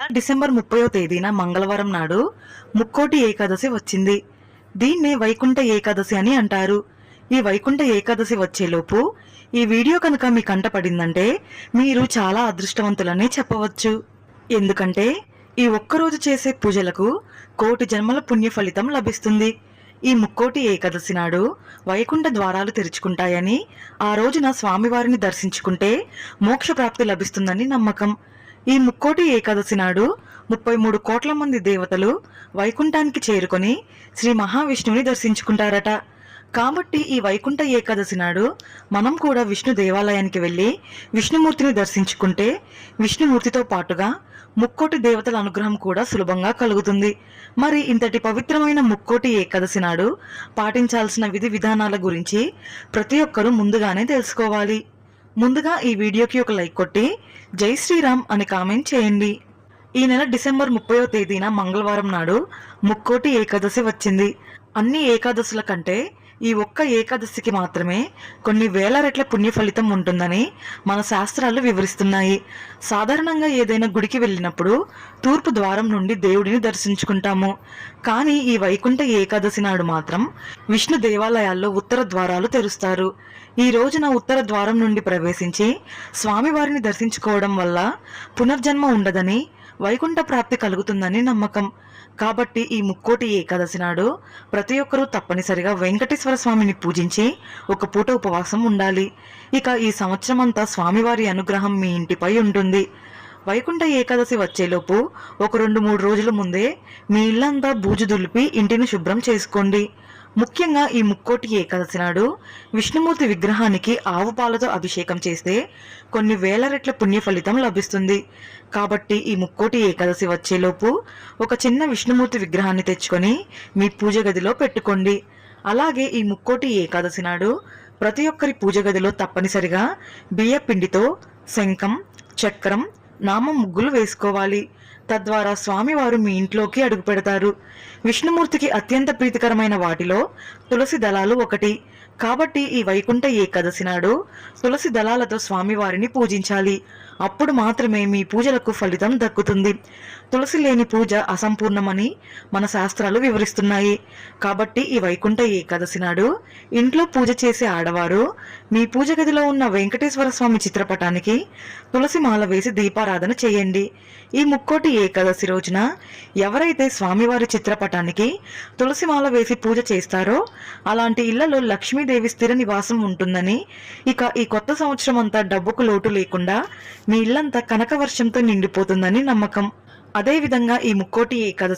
December ముప్పయో తేదీన మంగళవారం నాడు ముక్కోటి ఏకాదశి వచ్చింది. దీన్నే వైకుంఠ ఏకాదశి అని అంటారు. ఈ వైకుంఠ ఏకాదశి వచ్చేలోపు ఈ వీడియో కనుక మీ కంట పడిందంటే మీరు చాలా అదృష్టవంతులని చెప్పవచ్చు. ఎందుకంటే ఈ ఒక్కరోజు చేసే పూజలకు కోటి జన్మల పుణ్య ఫలితం లభిస్తుంది. ఈ ముక్కోటి ఏకాదశి నాడు వైకుంఠ ద్వారాలు తెరుచుకుంటాయని ఆ రోజున స్వామివారిని దర్శించుకుంటే మోక్షప్రాప్తి లభిస్తుందని నమ్మకం. ఈ ముక్కోటి ఏకాదశి నాడు ముప్పై మూడు కోట్ల మంది దేవతలు వైకుంఠానికి చేరుకొని శ్రీ మహావిష్ణువుని దర్శించుకుంటారట. కాబట్టి ఈ వైకుంఠ ఏకాదశి నాడు మనం కూడా విష్ణు దేవాలయానికి వెళ్ళి విష్ణుమూర్తిని దర్శించుకుంటే విష్ణుమూర్తితో పాటుగా ముక్కోటి దేవతల అనుగ్రహం కూడా సులభంగా కలుగుతుంది. మరి ఇంతటి పవిత్రమైన ముక్కోటి ఏకాదశి నాడు పాటించాల్సిన విధి విధానాల గురించి ప్రతి ఒక్కరూ ముందుగానే తెలుసుకోవాలి. ముందుగా ఈ వీడియోకి ఒక లైక్ కొట్టి జై శ్రీరామ్ అని కామెంట్ చేయండి. ఈ నెల డిసెంబర్ ముప్పయో తేదీన మంగళవారం నాడు ముక్కోటి ఏకాదశి వచ్చింది. అన్ని ఏకాదశుల కంటే ఈ ఒక్క ఏకాదశికి మాత్రమే కొన్ని వేల రెట్ల పుణ్య ఫలితం ఉంటుందని మన శాస్త్రాలు వివరిస్తున్నాయి. సాధారణంగా ఏదైనా గుడికి వెళ్ళినప్పుడు తూర్పు ద్వారం నుండి దేవుడిని దర్శించుకుంటాము. కానీ ఈ వైకుంఠ ఏకాదశి నాడు మాత్రం విష్ణు దేవాలయాల్లో ఉత్తర ద్వారాలు తెరుస్తారు. ఈ రోజున ఉత్తర ద్వారం నుండి ప్రవేశించి స్వామివారిని దర్శించుకోవడం వల్ల పునర్జన్మ ఉండదని వైకుంఠ ప్రాప్తి కలుగుతుందని నమ్మకం. కాబట్టి ఈ ముక్కోటి ఏకాదశి నాడు ప్రతి ఒక్కరూ తప్పనిసరిగా వెంకటేశ్వర స్వామిని పూజించి ఒక పూట ఉపవాసం ఉండాలి. ఇక ఈ సంవత్సరం అంతా స్వామివారి అనుగ్రహం మీ ఇంటిపై ఉంటుంది. వైకుంఠ ఏకాదశి వచ్చేలోపు ఒక రెండు మూడు రోజుల ముందే మీ ఇల్లంతా బూజు దులిపి ఇంటిని శుభ్రం చేసుకోండి. ముఖ్యంగా ఈ ముక్కోటి ఏకాదశి నాడు విష్ణుమూర్తి విగ్రహానికి ఆవు పాలతో అభిషేకం చేస్తే కొన్ని వేల రెట్ల పుణ్య ఫలితం లభిస్తుంది. కాబట్టి ఈ ముక్కోటి ఏకాదశి వచ్చేలోపు ఒక చిన్న విష్ణుమూర్తి విగ్రహాన్ని తెచ్చుకొని మీ పూజ గదిలో పెట్టుకోండి. అలాగే ఈ ముక్కోటి ఏకాదశి నాడు ప్రతి ఒక్కరి పూజ గదిలో తప్పనిసరిగా బియ్య పిండితో శంఖం చక్రం నామం ముగ్గులు వేసుకోవాలి. తద్వారా స్వామివారు మీ ఇంట్లోకి అడుగు పెడతారు. విష్ణుమూర్తికి అత్యంత ప్రీతికరమైన వాటిలో తులసి దళాలు ఒకటి. కాబట్టి ఈ వైకుంఠ ఏకాదశి నాడు తులసి దళాలతో స్వామివారిని పూజించాలి. అప్పుడు మాత్రమే మీ పూజలకు ఫలితం దక్కుతుంది. తులసి లేని పూజ అసంపూర్ణమని మన శాస్త్రాలు వివరిస్తున్నాయి. కాబట్టి ఈ వైకుంఠ ఏకాదశి నాడు ఇంట్లో పూజ చేసే ఆడవారు మీ పూజ గదిలో ఉన్న వెంకటేశ్వర స్వామి చిత్రపటానికి తులసి మాల వేసి దీపారాధన చేయండి. ఈ ముక్కోటి ఏకాదశి రోజున ఎవరైతే స్వామివారి చిత్రపటానికి తులసి మాల వేసి పూజ చేస్తారో అలాంటి ఇళ్ళలో లక్ష్మీదేవి స్థిర నివాసం ఉంటుందని ఇక ఈ కొత్త సంవత్సరం అంతా డబ్బుకు లోటు లేకుండా మీ ఇల్లంతా కనక వర్షంతో నిండిపోతుందని నమ్మకం. అదేవిధంగా ఈ ముక్కోటి కథ